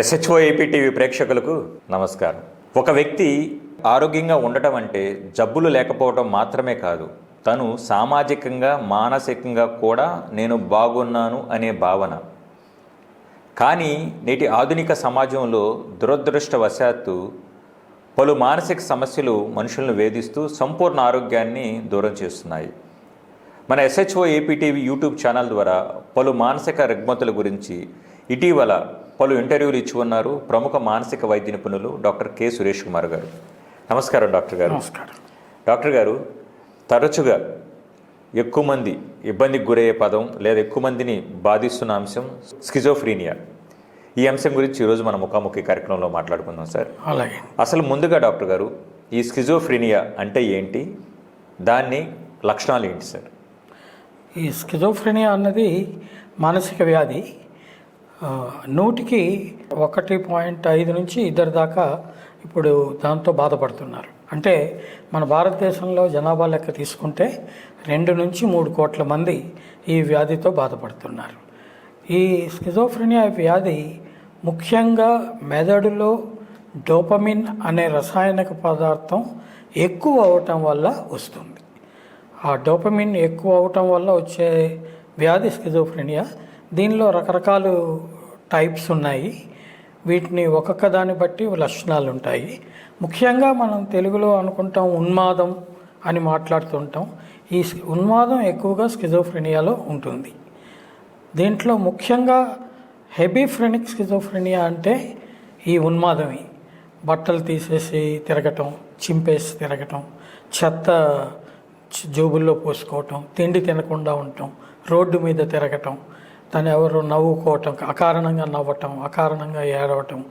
SHO APTV ప్రేక్షకులకు నమస్కారం. ఒక వ్యక్తి ఆరోగ్యంగా ఉండటం అంటే జబ్బులు లేకపోవడం మాత్రమే కాదు తను సామాజికంగా మానసికంగా కూడా నేను బాగున్నాను అనే భావన. కానీ నేటి ఆధునిక సమాజంలో దురదృష్టవశాత్తు పలు మానసిక సమస్యలు మనుషులను వేధిస్తూ సంపూర్ణ ఆరోగ్యాన్ని దూరం చేస్తున్నాయి. మన ఎస్హెచ్ఓ ఏపీటీవీ యూట్యూబ్ ఛానల్ ద్వారా పలు మానసిక రుగ్మతుల గురించి ఇటీవల పలు ఇంటర్వ్యూలు ఇచ్చి ఉన్నారు ప్రముఖ మానసిక వైద్య నిపుణులు డాక్టర్ కె సురేష్ కుమార్ గారు. నమస్కారం డాక్టర్ గారు. నమస్కారం. డాక్టర్ గారు తరచుగా ఎక్కువ మంది ఇబ్బందికి గురయ్యే పదం లేదా ఎక్కువ మందిని బాధిస్తున్న అంశం స్కిజోఫ్రీనియా. ఈ అంశం గురించి ఈరోజు మన ముఖాముఖి కార్యక్రమంలో మాట్లాడుకుందాం సార్. అలాగే. అసలు ముందుగా డాక్టర్ గారు ఈ స్కిజోఫ్రీనియా అంటే ఏంటి? దాన్ని లక్షణాలు ఏంటి సార్? ఈ స్కిజోఫ్రెనియా అన్నది మానసిక వ్యాధి నూటికి ఒకటి పాయింట్ ఐదు నుంచి ఇద్దరు దాకా ఇప్పుడు దాంతో బాధపడుతున్నారు. అంటే మన భారతదేశంలో జనాభా లెక్క తీసుకుంటే రెండు నుంచి మూడు కోట్ల మంది ఈ వ్యాధితో బాధపడుతున్నారు. ఈ స్కిజోఫ్రెనియా వ్యాధి ముఖ్యంగా మెదడులో డోపమిన్ అనే రసాయనిక పదార్థం ఎక్కువ అవటం వల్ల వస్తుంది. ఆ డోపమిన్ ఎక్కువ అవటం వల్ల వచ్చే వ్యాధి స్కిజోఫ్రెనియా దీనిలో రకరకాల టైప్స్ ఉన్నాయి. వీటిని ఒక్కొక్క దాన్ని బట్టి లక్షణాలు ఉంటాయి ముఖ్యంగా మనం తెలుగులో అనుకుంటాం ఉన్మాదం అని మాట్లాడుతుంటాం. ఈ ఉన్మాదం ఎక్కువగా స్కిజోఫ్రెనియాలో ఉంటుంది. దీంట్లో ముఖ్యంగా హెబీఫ్రెనిక్ స్కిజోఫ్రెనియా అంటే ఈ ఉన్మాదమే. బట్టలు తీసేసి తిరగటం చింపేసి తిరగటం చెత్త జోబుల్లో పోసుకోవటం తిండి తినకుండా ఉండటం రోడ్డు మీద తిరగటం తను ఎవరు నవ్వుకోవటం అకారణంగా నవ్వటం అకారణంగా ఏడవటం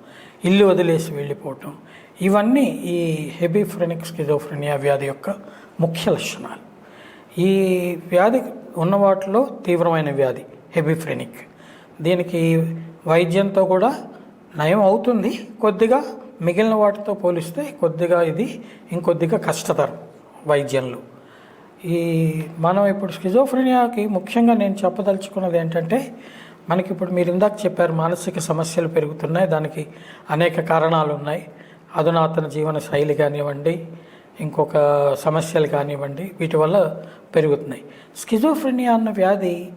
ఇల్లు వదిలేసి వెళ్ళిపోవటం ఇవన్నీ ఈ హెబిఫ్రెనిక్ స్కిజోఫ్రెనియా వ్యాధి యొక్క ముఖ్య లక్షణాలు. ఈ వ్యాధి ఉన్న వాటిలో తీవ్రమైన వ్యాధి హెబిఫ్రెనిక్. దీనికి వైద్యంతో కూడా నయం అవుతుంది. కొద్దిగా మిగిలిన వాటితో పోలిస్తే కొద్దిగా ఇది ఇంకొద్దిగా కష్టతరం వైద్యంలో. ఈ మనం ఇప్పుడు స్కిజోఫ్రెనియాకి ముఖ్యంగా నేను చెప్పదలుచుకున్నది ఏంటంటే మనకి ఇప్పుడు మీరు ఇందాక చెప్పారు మానసిక సమస్యలు పెరుగుతున్నాయి దానికి అనేక కారణాలు ఉన్నాయి. అధునాతన జీవన శైలి కానివ్వండి ఇంకొక సమస్యలు కానివ్వండి వీటి వల్ల పెరుగుతున్నాయి. స్కిజోఫ్రినియా అన్న వ్యాధి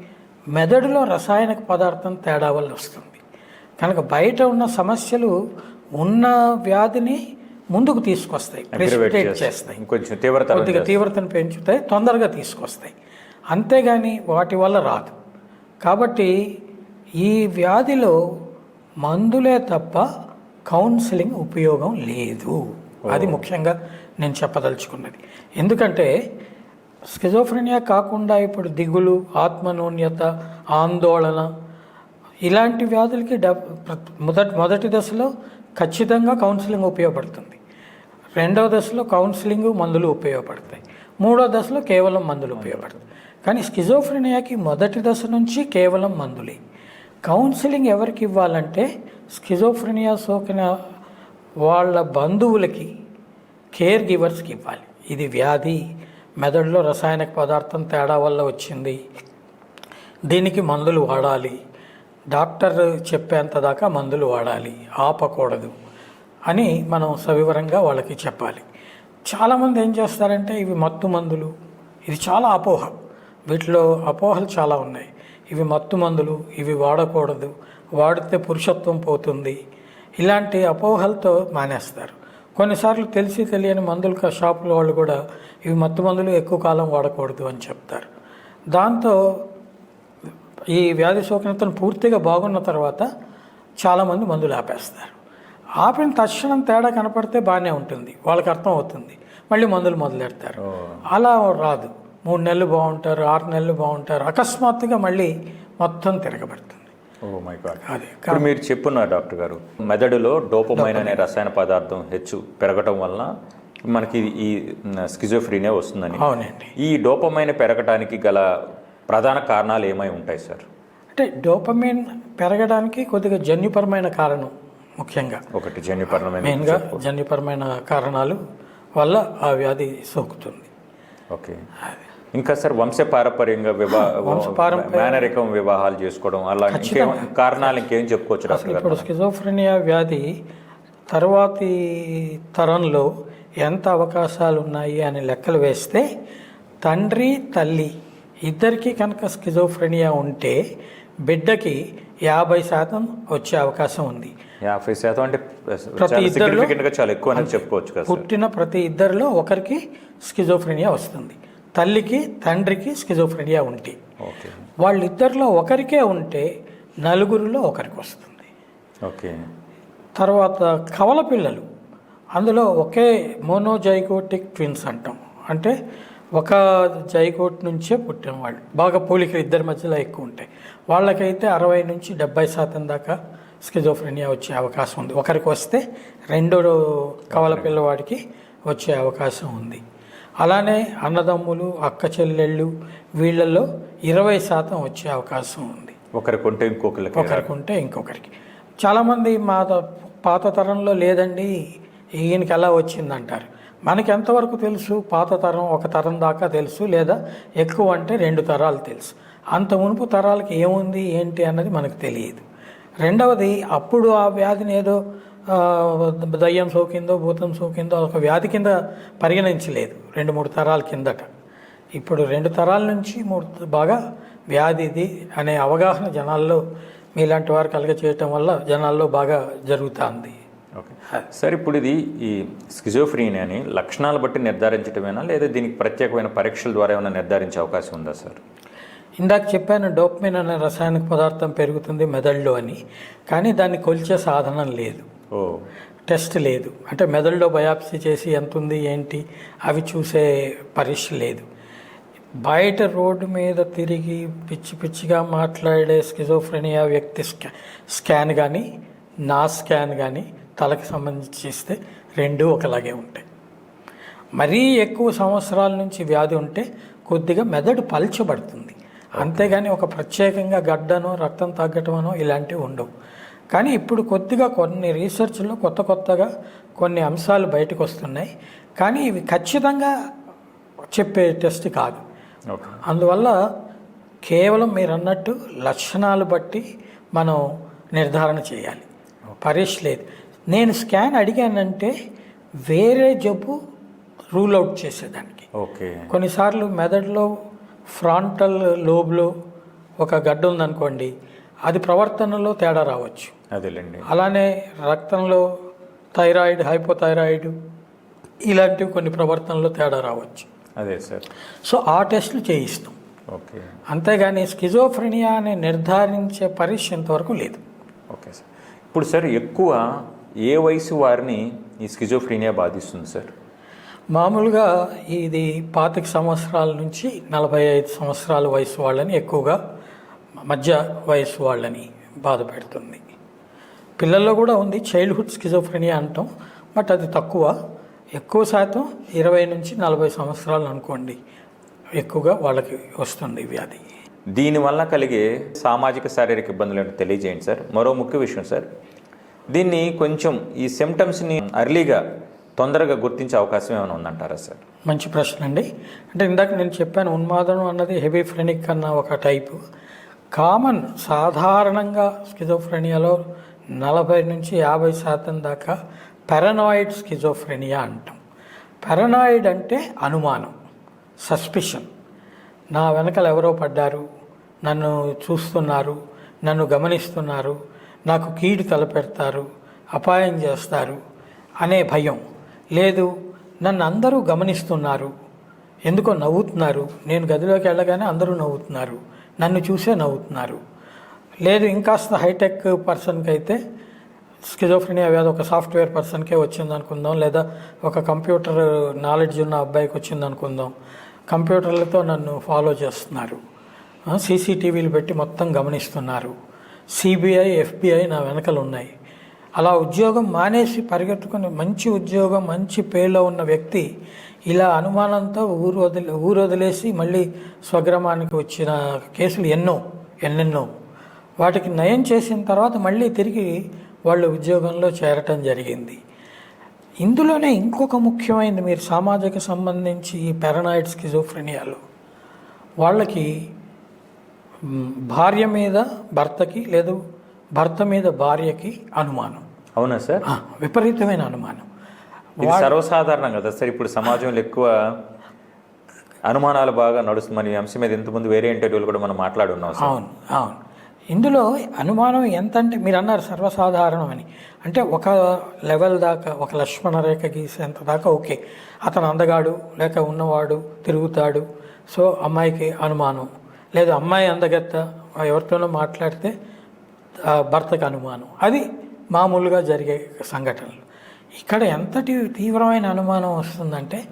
మెదడులో రసాయనిక పదార్థం తేడా వల్ల వస్తుంది. కనుక బయట ఉన్న సమస్యలు ఉన్న వ్యాధిని ముందుకు తీసుకొస్తాయి ప్రెసిపిటేట్ చేస్తాయి. ఇంకొంచెం తీవ్రత కొద్దిగా తీవ్రతను పెంచుతాయి తొందరగా తీసుకొస్తాయి. అంతేగాని వాటి వల్ల రాదు. కాబట్టి ఈ వ్యాధిలో మందులే తప్ప కౌన్సిలింగ్ ఉపయోగం లేదు. అది ముఖ్యంగా నేను చెప్పదలుచుకున్నది. ఎందుకంటే స్కిజోఫ్రెనియా కాకుండా ఇప్పుడు దిగులు ఆత్మనూన్యత ఆందోళన ఇలాంటి వ్యాధులకి డ మొదటి మొదటి దశలో ఖచ్చితంగా కౌన్సిలింగ్ ఉపయోగపడుతుంది. రెండవ దశలో కౌన్సిలింగ్ మందులు ఉపయోగపడతాయి. మూడో దశలో కేవలం మందులు ఉపయోగపడతాయి. కానీ స్కిజోఫ్రెనియాకి మొదటి దశ నుంచి కేవలం మందులే. కౌన్సిలింగ్ ఎవరికి ఇవ్వాలంటే స్కిజోఫ్రెనియా సోకిన వాళ్ళ బంధువులకి కేర్ గివర్స్కి ఇవ్వాలి. ఇది వ్యాధి. మెదడులో రసాయనిక పదార్థం తేడా వల్ల వచ్చింది. దీనికి మందులు వాడాలి. డాక్టర్ చెప్పేంత దాకా మందులు వాడాలి ఆపకూడదు అని మనం సవివరంగా వాళ్ళకి చెప్పాలి. చాలామంది ఏం చేస్తారంటే ఇవి మత్తు మందులు ఇది చాలా అపోహ. వీటిలో అపోహలు చాలా ఉన్నాయి. ఇవి మత్తు మందులు ఇవి వాడకూడదు వాడితే పురుషత్వం పోతుంది. ఇలాంటి అపోహలతో మానేస్తారు. కొన్నిసార్లు తెలిసి తెలియని మందులు కా- షాపుల వాళ్ళు కూడా ఇవి మత్తు మందులు ఎక్కువ కాలం వాడకూడదు అని చెప్తారు. దాంతో ఈ వ్యాధి సోకినతను పూర్తిగా బాగున్న తర్వాత చాలామంది మందులు ఆపేస్తారు. ఆపిన తక్షణం తేడా కనపడితే బాగానే ఉంటుంది. వాళ్ళకి అర్థం అవుతుంది మళ్ళీ మందులు మొదలెడతారు. అలా రాదు. మూడు నెలలు బాగుంటారు ఆరు నెలలు బాగుంటారు. అకస్మాత్తుగా మళ్ళీ మొత్తం తిరగబడుతుంది. Oh my god. అదే. ఇప్పుడు మీరు చెప్పున్నారు డాక్టర్ గారు మెదడులో డోపమైన్ అనే రసాయన పదార్థం హెచ్చు పెరగటం వలన మనకి ఈ స్కిజోఫ్రీనియా వస్తుందని. అవునండి. ఈ డోపమైన్ పెరగటానికి గల ప్రధాన కారణాలు ఏమై ఉంటాయి సార్ అంటే డోపమిన్ పెరగడానికి కొద్దిగా జన్యుపరమైన కారణం ముఖ్యంగా. ఒకటి జన్యుపరమైన మెయిన్గా జన్యుపరమైన కారణాలు వల్ల ఆ వ్యాధి సోకుతుంది. ఓకే. ఇంకా సార్ వంశ పారంపర్యంగా వివాహ మేనరికం వివాహాలు చేసుకోవడం అలా కారణాలు ఇంకేం చెప్పుకోవచ్చు ఇప్పుడు స్కిజోఫ్రెనియా వ్యాధి తర్వాతి తరంలో ఎంత అవకాశాలు ఉన్నాయి అని లెక్కలు వేస్తే తండ్రి తల్లి ఇద్దరికి కనుక స్కిజోఫ్రెనియా ఉంటే బిడ్డకి యాభై శాతం వచ్చే అవకాశం ఉంది. యాభై శాతం అంటే ప్రతి ఇద్దరిలో- గా చాలా ఎక్కువ చెప్పుకోవచ్చు కదా పుట్టిన ప్రతి ఇద్దరిలో ఒకరికి స్కిజోఫ్రెనియా వస్తుంది. తల్లికి తండ్రికి స్కిజోఫ్రెనియా ఉంటే. వాళ్ళిద్దరిలో ఒకరికే ఉంటే నలుగురిలో ఒకరికి వస్తుంది. ఓకే. తర్వాత కవల పిల్లలు. అందులో ఒకే మోనోజైగోటిక్ ట్విన్స్ అంటాం. అంటే ఒక జైగోట్ నుంచే పుట్టిన వాళ్ళు. బాగా పోలికలు ఇద్దరి మధ్యలో ఎక్కువ ఉంటాయి. వాళ్ళకైతే అరవై నుంచి డెబ్బై శాతం దాకా స్కిజోఫ్రెనియా వచ్చే అవకాశం ఉంది. ఒకరికి వస్తే రెండో కవల పిల్లవాడికి వచ్చే అవకాశం ఉంది. అలానే అన్నదమ్ములు అక్క చెల్లెళ్ళు వీళ్ళల్లో ఇరవై శాతం వచ్చే అవకాశం ఉంది. ఒకరికి ఉంటే ఇంకొకరికి ఒకరికి ఉంటే ఇంకొకరికి. చాలామంది మా పాత తరంలో లేదండి ఈయనకి ఎలా వచ్చింది అంటారు మనకి ఎంతవరకు తెలుసు? పాత తరం ఒక తరం దాకా తెలుసు లేదా ఎక్కువ అంటే రెండు తరాలు తెలుసు. అంత మునుపు తరాలకి ఏముంది ఏంటి అన్నది మనకు తెలియదు. రెండవది అప్పుడు ఆ వ్యాధిని ఏదో దయ్యం సోకిందో భూతం సోకిందో ఒక వ్యాధి కింద పరిగణించలేదు. రెండు మూడు తరాల కిందట. ఇప్పుడు రెండు తరాల నుంచి మూడు బాగా వ్యాధి ఇది అనే అవగాహన జనాల్లో మీలాంటి వారు కలుగ చేయటం వల్ల జనాల్లో బాగా జరుగుతుంది. ఓకే. సార్ ఇప్పుడు ఇది ఈ స్కిజోఫ్రీనియాని లక్షణాలు బట్టి నిర్ధారించడమేనా లేదా దీనికి ప్రత్యేకమైన పరీక్షల ద్వారా ఏమైనా నిర్ధారించే అవకాశం ఉందా సార్? ఇందాక చెప్పాను డోప్మిన్ అనే రసాయనిక పదార్థం పెరుగుతుంది మెదడులో అని. కానీ దాన్ని కొలిచే సాధనం లేదు. ఓ. టెస్ట్ లేదు. అంటే మెదడులో బయాప్సీ చేసి ఎంత ఉంది ఏంటి అవి చూసే పరీక్ష లేదు. బయట రోడ్డు మీద తిరిగి పిచ్చి పిచ్చిగా మాట్లాడే స్కిజోఫ్రెనియా వ్యక్తి స్కా స్కాన్ కానీ నా స్కాన్ కానీ తలకి సంబంధించి చేస్తే రెండు ఒకలాగే ఉంటాయి. మరీ ఎక్కువ సంవత్సరాల నుంచి వ్యాధి ఉంటే కొద్దిగా మెదడు పల్చబడుతుంది. అంతేగాని ఒక ప్రత్యేకంగా గడ్డనో రక్తం తగ్గటమనో ఇలాంటివి ఉండవు. కానీ ఇప్పుడు కొద్దిగా కొన్ని రీసెర్చ్లో కొత్త కొత్తగా కొన్ని అంశాలు బయటకు వస్తున్నాయి కానీ ఇవి ఖచ్చితంగా చెప్పే టెస్ట్ కాదు. అందువల్ల కేవలం మీరు అన్నట్టు లక్షణాలు బట్టి మనం నిర్ధారణ చేయాలి. పరీక్ష లేదు. నేను స్కాన్ అడిగానంటే వేరే జబ్బు రూల్ అవుట్ చేసేదానికి. ఓకే. కొన్నిసార్లు మెదడులో ఫ్రాంటల్ లోబ్లో ఒక గడ్డ ఉందనుకోండి అది ప్రవర్తనలో తేడా రావచ్చు. అదేలేండి. అలానే రక్తంలో థైరాయిడ్ హైపోథైరాయిడ్ ఇలాంటివి కొన్ని ప్రవర్తనలో తేడా రావచ్చు. అదే సార్. సో ఆ టెస్టులు చేయిస్తాం. ఓకే. అంతేగాని స్కిజోఫ్రెనియా అని నిర్ధారించే పరీక్ష ఇంతవరకు లేదు. Okay sir. ఇప్పుడు సార్ ఎక్కువ ఏ వయసు వారిని ఈ స్కిజోఫ్రీనియా బాధిస్తుంది సార్? మామూలుగా ఇది పాతిక సంవత్సరాల నుంచి నలభై ఐదు సంవత్సరాల వయసు వాళ్ళని ఎక్కువగా మధ్య వయసు వాళ్ళని బాధ పెడుతుంది. పిల్లల్లో కూడా ఉంది చైల్డ్హుడ్ స్కిజోఫ్రెనియా అంటాం బట్ అది తక్కువ. ఎక్కువ శాతం ఇరవై నుంచి నలభై సంవత్సరాలు అనుకోండి ఎక్కువగా వాళ్ళకి వస్తుంది వ్యాధి. దీనివల్ల కలిగే సామాజిక శారీరక ఇబ్బందులు ఏంటో తెలియజేయండి సార్. మరో ముఖ్య విషయం సార్. దీన్ని కొంచెం ఈ సిమ్టమ్స్ని అర్లీగా తొందరగా గుర్తించే అవకాశం ఏమైనా ఉందంటారా సార్? మంచి ప్రశ్న అండి. అంటే ఇందాక నేను చెప్పాను ఉన్మాదం అన్నది హెవీ ఫ్రెనిక్ అన్న ఒక టైపు కామన్ సాధారణంగా స్కిజోఫ్రెనియాలో నలభై నుంచి యాభై శాతం దాకా పెరనాయిడ్ స్కిజోఫ్రెనియా అంటాం. పెరనాయిడ్ అంటే అనుమానం సస్పిషన్ నా వెనకలు ఎవరో పడ్డారు నన్ను చూస్తున్నారు నన్ను గమనిస్తున్నారు నాకు కీడు తలపెడతారు అపాయం చేస్తారు అనే భయం. లేదు నన్ను అందరూ గమనిస్తున్నారు. ఎందుకో నవ్వుతున్నారు. నేను గదిలోకి వెళ్ళగానే అందరూ నవ్వుతున్నారు. నన్ను చూసే నవ్వుతున్నారు. లేదు ఇంకాస్త హైటెక్ పర్సన్కి అయితే స్కిజోఫ్రెనియా వ్యాధి ఒక సాఫ్ట్వేర్ పర్సన్కే వచ్చింది అనుకుందాం లేదా ఒక కంప్యూటర్ నాలెడ్జ్ ఉన్న అబ్బాయికి వచ్చింది అనుకుందాం కంప్యూటర్లతో నన్ను ఫాలో చేస్తున్నారు. సీసీటీవీలు పెట్టి మొత్తం గమనిస్తున్నారు. సిబిఐ ఎఫ్బిఐ నా వెనకలు ఉన్నాయి. అలా ఉద్యోగం మానేసి పరిగెత్తుకుని మంచి ఉద్యోగం మంచి పేరులో ఉన్న వ్యక్తి ఇలా అనుమానంతో ఊరు వదిలి ఊరు వదిలేసి మళ్ళీ స్వగ్రామానికి వచ్చిన కేసులు ఎన్నో ఎన్నెన్నో. వాటికి నయం చేసిన తర్వాత మళ్ళీ తిరిగి వాళ్ళు ఉద్యోగంలో చేరటం జరిగింది. ఇందులోనే ఇంకొక ముఖ్యమైనది మీరు సామాజిక సంబంధించి ఈ పెరనాయిడ్ స్కిజోఫ్రెనియాలో. వాళ్ళకి భార్య మీద భర్తకి లేదు భర్త మీద భార్యకి అనుమానం. అవునా సార్? విపరీతమైన అనుమానం. సర్వసాధారణం కదా సార్ ఇప్పుడు సమాజంలో ఎక్కువ అనుమానాలు బాగా నడుస్తుంది ఈ అంశం మీద ఇంతకుముందు వేరే ఇంటర్వ్యూలు కూడా మనం మాట్లాడున్నాం అవును అవును. ఇందులో అనుమానం ఎంత అంటే మీరు అన్నారు సర్వసాధారణం అని. అంటే ఒక లెవెల్ దాకా ఒక లక్ష్మణ రేఖ గీసేంత దాకా ఓకే. అతను అందగాడు లేక ఉన్నవాడు తిరుగుతాడు. సో అమ్మాయికి అనుమానం. లేదు అమ్మాయి అందగత్త ఎవరితోనో మాట్లాడితే భర్తకు అనుమానం. అది మామూలుగా జరిగే సంఘటనలు. ఇక్కడ ఎంతటి తీవ్రమైన అనుమానం వస్తుందంటే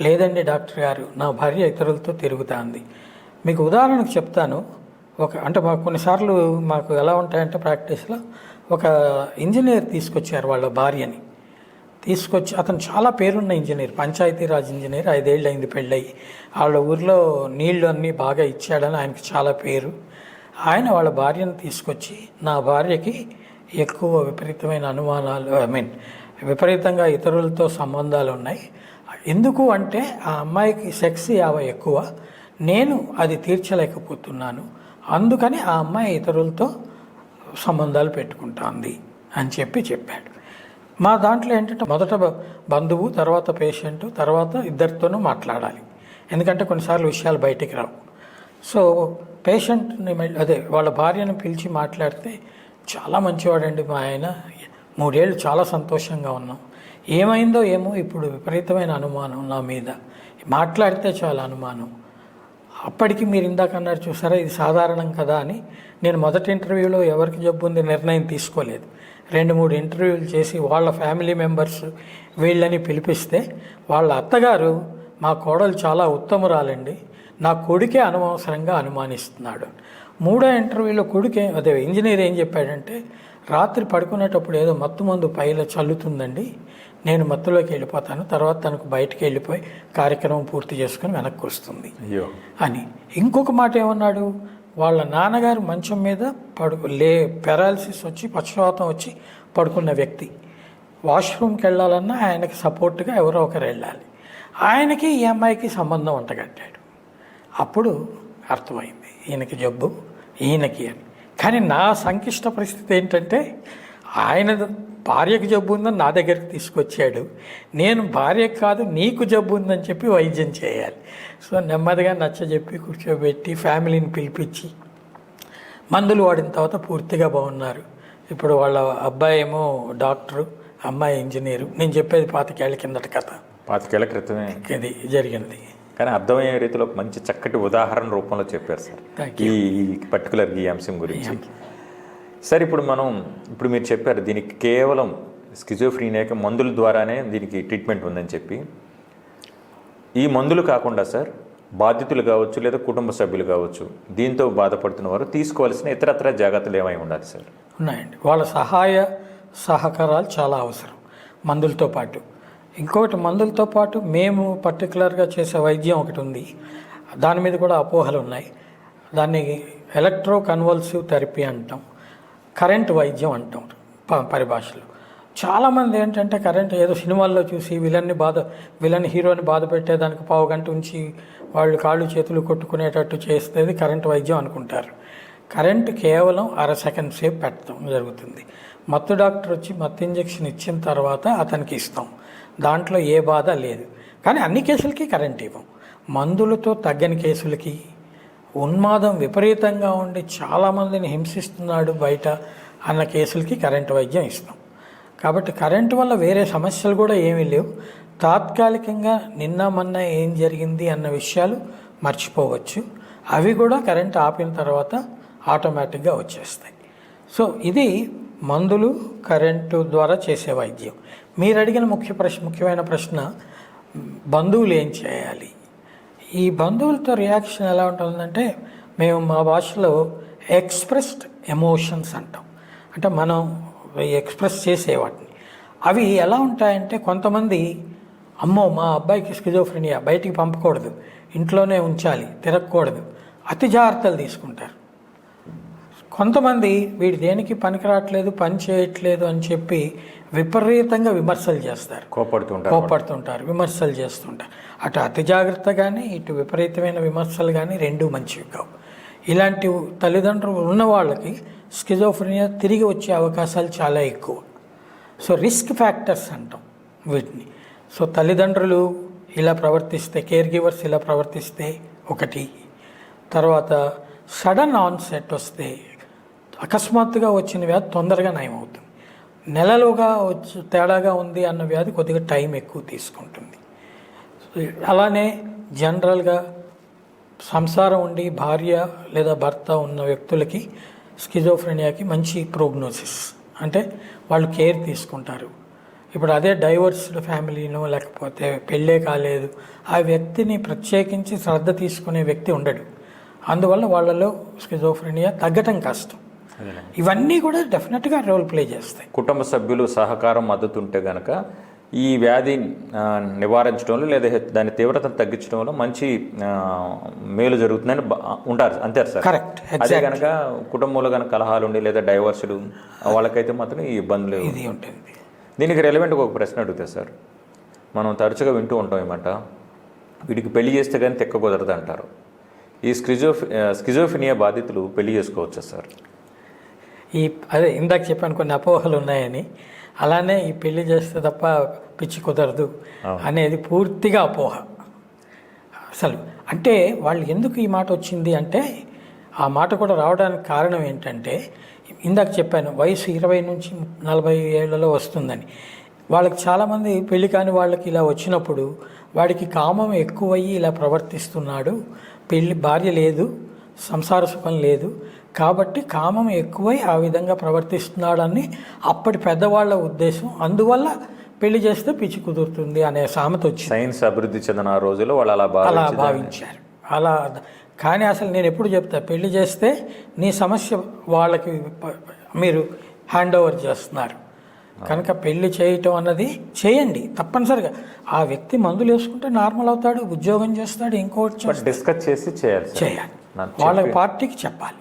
లేదండి డాక్టర్ గారు నా భార్య ఇతరులతో తిరుగుతాంది. మీకు ఉదాహరణకు చెప్తాను. ఒక అంటే మాకు కొన్నిసార్లు మాకు ఎలా ఉంటాయంటే ప్రాక్టీస్లో ఒక ఇంజనీర్ తీసుకొచ్చారు వాళ్ళ భార్యని. తీసుకొచ్చి అతను చాలా పేరున్న ఇంజనీర్ పంచాయతీరాజ్ ఇంజనీర్ ఐదేళ్ళు అయింది పెళ్ళయి. వాళ్ళ ఊర్లో నీళ్ళు అన్నీ బాగా ఇచ్చాడని ఆయనకి చాలా పేరు. ఆయన వాళ్ళ భార్యను తీసుకొచ్చి నా భార్యకి ఎక్కువ విపరీతమైన అనుమానాలు ఐ మీన్ విపరీతంగా ఇతరులతో సంబంధాలు ఉన్నాయి. ఎందుకు అంటే ఆ అమ్మాయికి సెక్స్ యావ ఎక్కువ. నేను అది తీర్చలేకపోతున్నాను. అందుకని ఆ అమ్మాయి ఇతరులతో సంబంధాలు పెట్టుకుంటాంది అని చెప్పి చెప్పాడు. మా దాంట్లో ఏంటంటే మొదట బంధువు తర్వాత పేషెంట్ తర్వాత ఇద్దరితోనూ మాట్లాడాలి. ఎందుకంటే కొన్నిసార్లు విషయాలు బయటికి రావు. సో పేషెంట్ని అదే వాళ్ళ భార్యను పిలిచి మాట్లాడితే చాలా మంచివాడండి మా ఆయన. మూడేళ్ళు చాలా సంతోషంగా ఉన్నాం. ఏమైందో ఏమో ఇప్పుడు విపరీతమైన అనుమానం నా మీద. మాట్లాడితే చాలా అనుమానం. అప్పటికి మీరు ఇందాక అన్నారు చూసారా ఇది సాధారణం కదా అని. నేను మొదటి ఇంటర్వ్యూలో ఎవరికి జబ్బు ఉంది నిర్ణయం తీసుకోలేదు. రెండు మూడు ఇంటర్వ్యూలు చేసి వాళ్ళ ఫ్యామిలీ మెంబర్స్ వీళ్ళని పిలిపిస్తే వాళ్ళ అత్తగారు మా కోడలు చాలా ఉత్తమురాలండి. నా కొడుకే అనవసరంగా అనుమానిస్తున్నాడు. మూడో ఇంటర్వ్యూలో కొడుకే అదే ఇంజనీర్ ఏం చెప్పాడంటే రాత్రి పడుకునేటప్పుడు ఏదో మత్తు మందు పైలో చల్లుతుందండి. నేను మత్తులోకి వెళ్ళిపోతాను. తర్వాత తనకు బయటికి వెళ్ళిపోయి కార్యక్రమం పూర్తి చేసుకుని వెనక్కి వస్తుంది. అయ్యో. అని. ఇంకొక మాట ఏమన్నాడు? వాళ్ళ నాన్నగారు మంచం మీద పడు లే పెరాలసిస్ వచ్చి పక్షవాతం వచ్చి పడుకున్న వ్యక్తి. వాష్రూమ్కి వెళ్ళాలన్నా ఆయనకి సపోర్ట్గా ఎవరో ఒకరు వెళ్ళాలి. ఆయనకి ఈ అమ్మాయికి సంబంధం వంటగట్టాడు అప్పుడు అర్థమైంది ఈయనకి జబ్బు ఈయనకి అని. కానీ నా సంక్లిష్ట పరిస్థితి ఏంటంటే ఆయన భార్యకు జబ్బు ఉందని నా దగ్గరికి తీసుకొచ్చాడు. నేను భార్యకు కాదు నీకు జబ్బు ఉందని చెప్పి వైద్యం చేయాలి. సో నెమ్మదిగా నచ్చజెప్పి కూర్చోబెట్టి ఫ్యామిలీని పిలిపించి మందులు వాడిన తర్వాత పూర్తిగా బాగున్నారు. ఇప్పుడు వాళ్ళ అబ్బాయి ఏమో డాక్టరు అమ్మాయి ఇంజనీరు. నేను చెప్పేది పాతికేళ్ళ కిందట కథ. పాతికేళ్ళ క్రితమే. ఇది జరిగింది. కానీ అర్థమయ్యే రీతిలో మంచి చక్కటి ఉదాహరణ రూపంలో చెప్పారు సార్. ఈ పర్టికులర్ ఈ అంశం గురించి. సార్ ఇప్పుడు మనం ఇప్పుడు మీరు చెప్పారు దీనికి కేవలం స్కిజోఫ్రీనియాకి మందుల ద్వారానే దీనికి ట్రీట్మెంట్ ఉందని చెప్పి. ఈ మందులు కాకుండా సార్ బాధితులు కావచ్చు లేదా కుటుంబ సభ్యులు కావచ్చు దీంతో బాధపడుతున్న వారు తీసుకోవాల్సిన ఇతరత్ర జాగ్రత్తలు ఏమై ఉండాలి సార్? ఉన్నాయండి. వాళ్ళ సహాయ సహకారాలు చాలా అవసరం మందులతో పాటు. ఇంకొకటి మందులతో పాటు మేము పర్టికులర్గా చేసే వైద్యం ఒకటి ఉంది. దాని మీద కూడా అపోహలు ఉన్నాయి. దాన్ని ఎలక్ట్రో కన్వల్సివ్ థెరపీ అంటాం. కరెంట్ వైద్యం అంటాం ప- పరిభాషలో. చాలామంది ఏంటంటే కరెంట్ ఏదో సినిమాల్లో చూసి విలన్ని బాధ విలన్ హీరోని బాధ పెట్టేదానికి పావు గంట ఉంచి వాళ్ళు కాళ్ళు చేతులు కొట్టుకునేటట్టు చేసేది కరెంట్ వైద్యం అనుకుంటారు. కరెంట్ కేవలం అర సెకండ్ సేపు పెట్టడం జరుగుతుంది. మత్తు డాక్టర్ వచ్చి మత్తు ఇంజెక్షన్ ఇచ్చిన తర్వాత అతనికి ఇస్తాం. దాంట్లో ఏ బాధ లేదు. కానీ అన్ని కేసులకి కరెంట్ ఇవ్వం. మందులతో తగ్గని కేసులకి ఉన్మాదం విపరీతంగా ఉండి చాలామందిని హింసిస్తున్నాడు బయట అన్న కేసులకి కరెంటు వైద్యం ఇస్తాం. కాబట్టి కరెంటు వల్ల వేరే సమస్యలు కూడా ఏమీ లేవు. తాత్కాలికంగా నిన్న మొన్న ఏం జరిగింది అన్న విషయాలు మర్చిపోవచ్చు. అవి కూడా కరెంట్ ఆపిన తర్వాత ఆటోమేటిక్గా వచ్చేస్తాయి. సో ఇది మందులు కరెంటు ద్వారా చేసే వైద్యం. మీరు అడిగిన ముఖ్య ప్రశ్న ముఖ్యమైన ప్రశ్న బంధువులు ఏం చేయాలి? ఈ బంధువులతో రియాక్షన్ ఎలా ఉంటుందంటే మేము మా భాషలో ఎక్స్ప్రెస్డ్ ఎమోషన్స్ అంటాం. అంటే మనం ఎక్స్ప్రెస్ చేసే వాటిని. అవి ఎలా ఉంటాయంటే కొంతమంది అమ్మో మా అబ్బాయికి స్కిజోఫ్రెనియా బయటికి పంపకూడదు. ఇంట్లోనే ఉంచాలి తిరగకూడదు. అతి జాగ్రత్తలు తీసుకుంటారు. కొంతమంది వీడు దేనికి పనికిరావట్లేదు పని చేయట్లేదు అని చెప్పి విపరీతంగా విమర్శలు చేస్తారు. కోపడుతుంటారు కోపడుతుంటారు విమర్శలు చేస్తుంటారు. అటు అతి జాగ్రత్త కానీ ఇటు విపరీతమైన విమర్శలు కానీ రెండూ మంచివి కావు. ఇలాంటి తల్లిదండ్రులు ఉన్న వాళ్ళకి స్కిజోఫ్రీనియా తిరిగి వచ్చే అవకాశాలు చాలా ఎక్కువ. సో రిస్క్ ఫ్యాక్టర్స్ అంటాం వీటిని. సో తల్లిదండ్రులు ఇలా ప్రవర్తిస్తే కేర్ గివర్స్ ఇలా ప్రవర్తిస్తే ఒకటి. తర్వాత సడన్ ఆన్సెట్ వస్తే అకస్మాత్తుగా వచ్చిన వ్యాధి తొందరగా నయమవుతుంది. నెలలుగా వచ్చి తేడాగా ఉంది అన్న వ్యాధి కొద్దిగా టైం ఎక్కువ తీసుకుంటుంది. అలానే జనరల్గా సంసారం ఉండి భార్య లేదా భర్త ఉన్న వ్యక్తులకి స్కిజోఫ్రెనియాకి మంచి ప్రోగ్నోసిస్ అంటే వాళ్ళు కేర్ తీసుకుంటారు. ఇప్పుడు అదే డైవర్స్డ్ ఫ్యామిలీనో లేకపోతే పెళ్ళే కాలేదు. ఆ వ్యక్తిని ప్రత్యేకించి శ్రద్ధ తీసుకునే వ్యక్తి ఉండడు. అందువల్ల వాళ్ళలో స్కిజోఫ్రెనియా తగ్గటం కష్టం. ఇవన్నీ కూడా డెఫినెట్గా రోల్ ప్లే చేస్తాయి. కుటుంబ సభ్యులు సహకారం మద్దతు ఉంటే గనక ఈ వ్యాధి నివారించడంలో లేదా దాని తీవ్రతను తగ్గించడంలో మంచి మేలు జరుగుతుందని బ- ఉంటారు అంతే సార్. కరెక్ట్ అదే కనుక కుటుంబంలో కనుక కలహాలు ఉండి లేదా డైవర్సులు వాళ్ళకైతే మాత్రం ఈ ఇబ్బందులు ఇది ఉంటుంది. దీనికి రెలవెంట్గా ఒక ప్రశ్న అడుగుతా సార్. మనం తరచుగా వింటూ ఉంటాం ఏమంట వీడికి పెళ్ళి చేస్తే కానీ తెక్క కుదరదు అంటారు ఈ స్కిజోఫ్ స్కిజోఫినియా బాధితులు పెళ్ళి చేసుకోవచ్చా సార్? ఈ అదే ఇందాక చెప్పాను కొన్ని అపోహలు ఉన్నాయని. అలానే ఈ పెళ్ళి చేస్తే తప్ప పిచ్చి కుదరదు అనేది పూర్తిగా అపోహ. అసలు అంటే వాళ్ళు ఎందుకు ఈ మాట వచ్చింది అంటే ఆ మాట కూడా రావడానికి కారణం ఏంటంటే ఇందాక చెప్పాను వయసు ఇరవై నుంచి నలభై ఏళ్ళలో వస్తుందని. వాళ్ళకి చాలామంది పెళ్ళి కాని వాళ్ళకి ఇలా వచ్చినప్పుడు వాడికి కామం ఎక్కువయ్యి ఇలా ప్రవర్తిస్తున్నాడు. పెళ్ళి భార్య లేదు సంసార సుఖం లేదు కాబట్టి కామం ఎక్కువై ఆ విధంగా ప్రవర్తిస్తున్నాడని అప్పటి పెద్దవాళ్ళ ఉద్దేశం. అందువల్ల పెళ్ళి చేస్తే పిచ్చి కుదురుతుంది అనే సామెత వచ్చింది. సైన్స్ అభివృద్ధి చెందిన ఆ రోజుల్లో వాళ్ళు అలా అలా భావించి భావించారు. అలా కానీ అసలు నేను ఎప్పుడు చెప్తా పెళ్ళి చేస్తే నీ సమస్య వాళ్ళకి మీరు హ్యాండ్ ఓవర్ చేస్తున్నారు. కనుక పెళ్ళి చేయటం అన్నది చేయండి తప్పనిసరిగా. ఆ వ్యక్తి మందులు వేసుకుంటే నార్మల్ అవుతాడు ఉద్యోగం చేస్తాడు ఇంకోటి డిస్కస్ చేసి చేయాలి చేయాలి. వాళ్ళ పార్టీకి చెప్పాలి.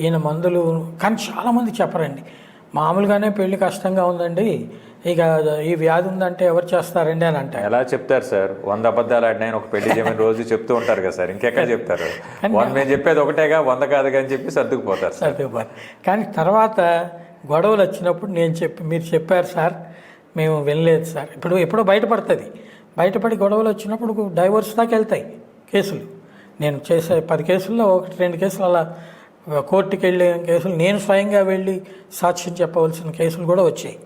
ఈయన మందులు కానీ చాలామంది చెప్పరండి. మామూలుగానే పెళ్ళి కష్టంగా ఉందండి. ఇక ఈ వ్యాధి ఉందంటే ఎవరు చేస్తారండి అని అంటారు. ఎలా చెప్తారు సార్? వంద అబద్ధాలు ఆడినాయని ఒక పెళ్ళి చేయమని రోజు చెప్తూ ఉంటారు కదా సార్. ఇంకెక్కడ చెప్తారు? వంద మేము చెప్పేది ఒకటేగా వంద కాదుగా అని చెప్పి సర్దుకుపోతారు సార్. సర్దుకుపోతారు. కానీ తర్వాత గొడవలు వచ్చినప్పుడు నేను చెప్పి మీరు చెప్పారు సార్ మేము వినలేదు సార్. ఇప్పుడు ఎప్పుడో బయటపడుతుంది. బయటపడి గొడవలు వచ్చినప్పుడు డైవర్స్ దాకా వెళ్తాయి కేసులు. నేను చేసే పది కేసుల్లో ఒకటి రెండు కేసులు అలా కోర్టుకి వెళ్ళే కేసులు నేను స్వయంగా వెళ్ళి సాక్ష్యం చెప్పవలసిన కేసులు కూడా వచ్చాయి.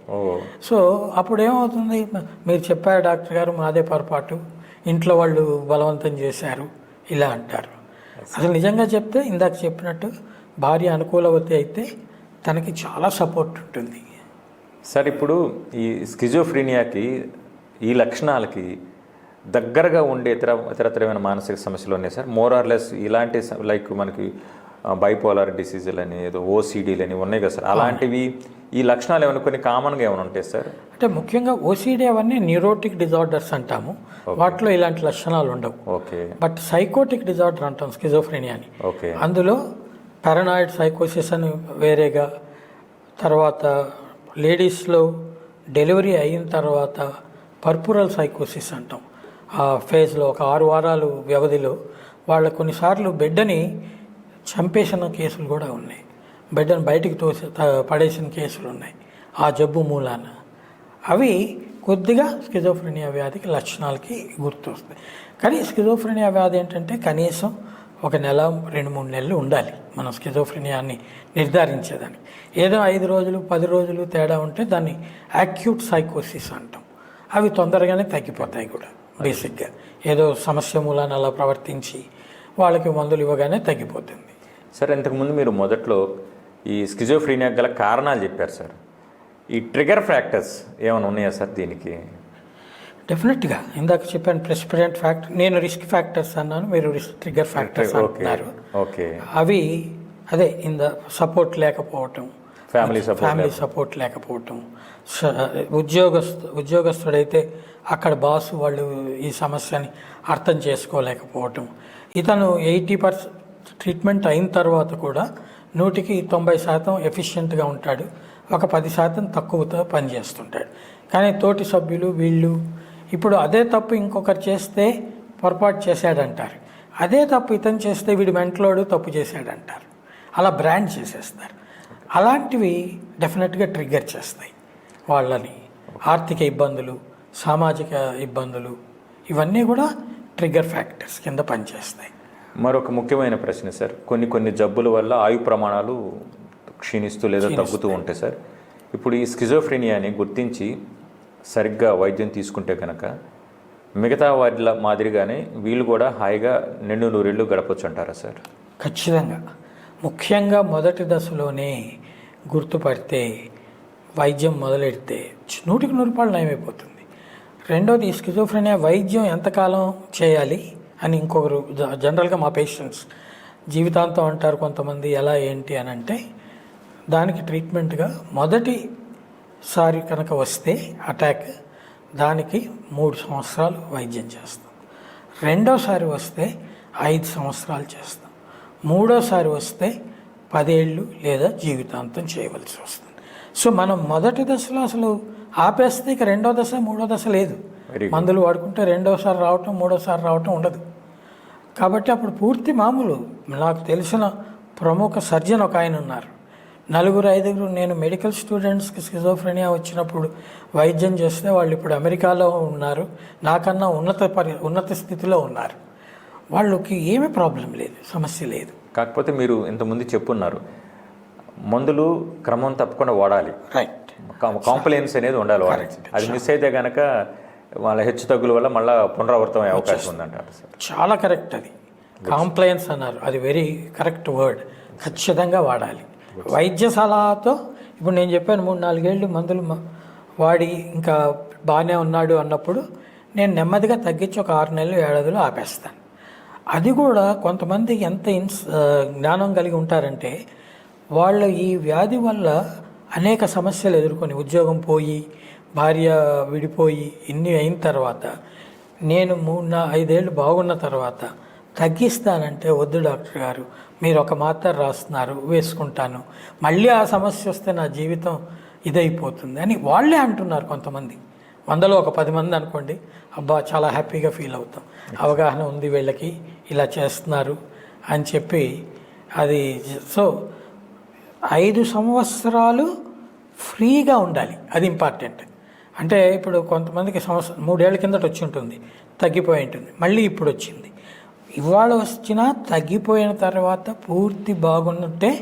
సో అప్పుడు ఏమవుతుంది మీరు చెప్పారు డాక్టర్ గారు మాదే పొరపాటు ఇంట్లో వాళ్ళు బలవంతం చేశారు ఇలా అంటారు. అసలు నిజంగా చెప్తే ఇందాక చెప్పినట్టు భార్య అనుకూలవతి అయితే తనకి చాలా సపోర్ట్ ఉంటుంది. సార్ ఇప్పుడు ఈ స్కిజోఫ్రీనియాకి ఈ లక్షణాలకి దగ్గరగా ఉండే ఇతర ఇతరతరమైన మానసిక సమస్యలు ఉన్నాయి సార్. మోర్ ఆర్ లెస్ ఇలాంటి లైక్ మనకి బైపోలార్ డిసీజులు అని ఏదో ఓసీడీలు అని ఉన్నాయి కదా సార్? అలాంటివి ఈ లక్షణాలు ఏమైనా కొన్ని కామన్గా ఏమైనా ఉంటాయి సార్? అంటే ముఖ్యంగా ఓసీడీ అవన్నీ న్యూరోటిక్ డిజార్డర్స్ అంటాము. వాటిలో ఇలాంటి లక్షణాలు ఉండవు. ఓకే. బట్ సైకోటిక్ డిజార్డర్ అంటాం స్కిజోఫ్రెనియా అని. ఓకే. అందులో పారనాయిడ్ సైకోసిస్ అని వేరేగా తర్వాత లేడీస్లో డెలివరీ అయిన తర్వాత పర్పురల్ సైకోసిస్ అంటాం. ఆ ఫేజ్లో ఒక ఆరు వారాలు వ్యవధిలో వాళ్ళ కొన్నిసార్లు బిడ్డని చంపేసిన కేసులు కూడా ఉన్నాయి. బిడ్డను బయటికి తోసి త- పడేసిన కేసులు ఉన్నాయి. ఆ జబ్బు మూలాన. అవి కొద్దిగా స్కిజోఫ్రెనియా వ్యాధికి లక్షణాలకి గుర్తొస్తాయి. కానీ స్కిజోఫ్రెనియా వ్యాధి ఏంటంటే కనీసం ఒక నెల రెండు మూడు నెలలు ఉండాలి. మనం స్కిజోఫ్రెనియాన్ని నిర్ధారించేదానికి ఏదో ఐదు రోజులు పది రోజులు తేడా ఉంటే దాన్ని యాక్యూట్ సైకోసిస్ అంటాం. అవి తొందరగానే తగ్గిపోతాయి కూడా బేసిక్గా. ఏదో సమస్య మూలాన అలా ప్రవర్తించి వాళ్ళకి మందులు ఇవ్వగానే తగ్గిపోతుంది. సార్ ఇంతకుముందు మీరు మొదట్లో ఈ స్కిజోఫ్రీనియా గల కారణాలు చెప్పారు సార్. ఈ ట్రిగర్ ఫ్యాక్టర్స్ ఏమైనా ఉన్నాయా సార్ దీనికి? డెఫినెట్గా. ఇందాక చెప్పాను ప్రెసిపిడెంట్ ఫ్యాక్టర్ నేను రిస్క్ ఫ్యాక్టర్స్ అన్నాను మీరు రిస్క్ ట్రిగర్ ఫ్యాక్టర్స్ అంటున్నారు. ఓకే. అవి అదే ఇంద సపోర్ట్ లేకపోవటం ఫ్యామిలీ ఫ్యామిలీ సపోర్ట్ లేకపోవటం. ఉద్యోగస్తు ఉద్యోగస్తుడైతే అక్కడ బాసు వాళ్ళు ఈ సమస్యని అర్థం చేసుకోలేకపోవటం. ఇతను ఎయిటీ పర్సెంట్ ట్రీట్మెంట్ అయిన తర్వాత కూడా నూటికి తొంభై శాతం ఎఫిషియెంట్గా ఉంటాడు. ఒక పది శాతం తక్కువతో పనిచేస్తుంటాడు కానీ తోటి సభ్యులు వీళ్ళు ఇప్పుడు అదే తప్పు ఇంకొకరు చేస్తే పొరపాటు చేశాడంటారు. అదే తప్పు ఇతను చేస్తే వీడు మెంట్లోడు తప్పు చేశాడంటారు. అలా బ్రాండ్ చేసేస్తారు. అలాంటివి డెఫినెట్గా ట్రిగ్గర్ చేస్తాయి. వాళ్ళని ఆర్థిక ఇబ్బందులు సామాజిక ఇబ్బందులు ఇవన్నీ కూడా ట్రిగ్గర్ ఫ్యాక్టర్స్ కింద పనిచేస్తాయి. మరొక ముఖ్యమైన ప్రశ్న సార్ కొన్ని కొన్ని జబ్బుల వల్ల ఆయు ప్రమాణాలు క్షీణిస్తూ లేదా తగ్గుతూ ఉంటాయి సార్ ఇప్పుడు ఈ స్కిజోఫ్రీనియాని గుర్తించి సరిగ్గా వైద్యం తీసుకుంటే కనుక మిగతా వాటిల మాదిరిగానే వీళ్ళు కూడా హాయిగా నిండు నూరేళ్ళు గడపచ్చు అంటారా సార్ ఖచ్చితంగా. ముఖ్యంగా మొదటి దశలోనే గుర్తుపడితే వైద్యం మొదలెడితే నూటికి నూరు రూపాయలు నయమైపోతుంది. రెండోది స్కిజోఫ్రెనియా వైద్యం ఎంతకాలం చేయాలి? అని ఇంకొకరు జనరల్గా మా పేషెంట్స్ జీవితాంతం అంటారు కొంతమంది ఎలా ఏంటి అని అంటే దానికి ట్రీట్మెంట్గా మొదటిసారి కనుక వస్తే అటాక్ దానికి మూడు సంవత్సరాలు వైద్యం చేస్తాం. రెండోసారి వస్తే ఐదు సంవత్సరాలు చేస్తాం. మూడోసారి వస్తే పదేళ్ళు లేదా జీవితాంతం చేయవలసి వస్తుంది. సో మనం మొదటి దశలో అసలు ఆపేస్తే ఇక రెండో దశ మూడో దశ లేదు. మందులు వాడుకుంటే రెండోసారి రావటం మూడోసారి రావటం ఉండదు. కాబట్టి అప్పుడు పూర్తి మామూలు. నాకు తెలిసిన ప్రముఖ సర్జన్ ఒక ఆయన ఉన్నారు. నలుగురు ఐదుగురు నేను మెడికల్ స్టూడెంట్స్కి స్కిజోఫ్రెనియా వచ్చినప్పుడు వైద్యం చేస్తే వాళ్ళు ఇప్పుడు అమెరికాలో ఉన్నారు. నాకన్నా ఉన్నత పరి ఉన్నత స్థితిలో ఉన్నారు. వాళ్ళకి ఏమీ ప్రాబ్లం లేదు సమస్య లేదు. కాకపోతే మీరు ఇంతకుముందు చెప్పున్నారు మందులు క్రమం తప్పకుండా వాడాలి. రైట్ కాంప్లైన్స్ అనేది ఉండాలి అది మిస్ అయితే కనుక వాళ్ళ హెచ్చు తగ్గుల వల్ల మళ్ళీ పునరావృతం అయ్యే అవకాశం ఉందంటారు సార్. చాలా కరెక్ట్ అది. కాంప్లయన్స్ అన్నారు. అది వెరీ కరెక్ట్ వర్డ్ ఖచ్చితంగా వాడాలి. వైద్య సలహాతో ఇప్పుడు నేను చెప్పాను మూడు నాలుగేళ్ళు మందులు వాడి ఇంకా బాగానే ఉన్నాడు అన్నప్పుడు నేను నెమ్మదిగా తగ్గించి ఒక ఆరు నెలలు ఏడాదిలో ఆపేస్తాను. అది కూడా కొంతమంది ఎంత ఇన్స్ జ్ఞానం కలిగి ఉంటారంటే వాళ్ళు ఈ వ్యాధి వల్ల అనేక సమస్యలు ఎదుర్కొని ఉద్యోగం పోయి భార్య విడిపోయి ఇన్ని అయిన తర్వాత నేను మూడు నా ఐదేళ్ళు బాగున్న తర్వాత తగ్గిస్తానంటే వద్దు డాక్టర్ గారు మీరు ఒక మాత్ర రాస్తున్నారు వేసుకుంటాను. మళ్ళీ ఆ సమస్య వస్తే నా జీవితం ఇదైపోతుంది అని వాళ్ళే అంటున్నారు కొంతమంది. వందలో ఒక పది మంది అనుకోండి అబ్బా చాలా హ్యాపీగా ఫీల్ అవుతాం. అవగాహన ఉంది వీళ్ళకి ఇలా చేస్తున్నారు అని చెప్పి అది సో ఐదు సంవత్సరాలు ఫ్రీగా ఉండాలి. అది ఇంపార్టెంట్. అంటే ఇప్పుడు కొంతమందికి సంవత్సరం మూడేళ్ళ కిందట వచ్చి ఉంటుంది తగ్గిపోయి ఉంటుంది. మళ్ళీ ఇప్పుడు వచ్చింది. ఇవాళ వచ్చినా తగ్గిపోయిన తర్వాత పూర్తి బాగున్నట్టే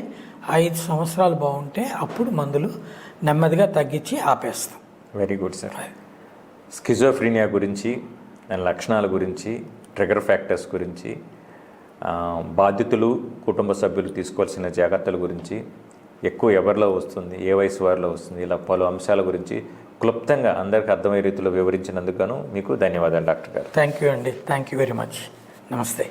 ఐదు సంవత్సరాలు బాగుంటే అప్పుడు మందులు నెమ్మదిగా తగ్గించి ఆపేస్తాం. Very good sir. స్కిజోఫ్రీనియా గురించి దాని లక్షణాల గురించి ట్రిగర్ ఫ్యాక్టర్స్ గురించి బాధితులు కుటుంబ సభ్యులు తీసుకోవాల్సిన జాగ్రత్తల గురించి ఎక్కువ ఎవరిలో వస్తుంది ఏ వయసు వారిలో వస్తుంది ఇలా పలు అంశాల గురించి క్లుప్తంగా అందరికీ అర్థమయ్యే రీతిలో వివరించినందుకు గాను మీకు ధన్యవాదాలు డాక్టర్ గారు. థ్యాంక్ యూ అండి. థ్యాంక్ యూ వెరీ మచ్ నమస్తే.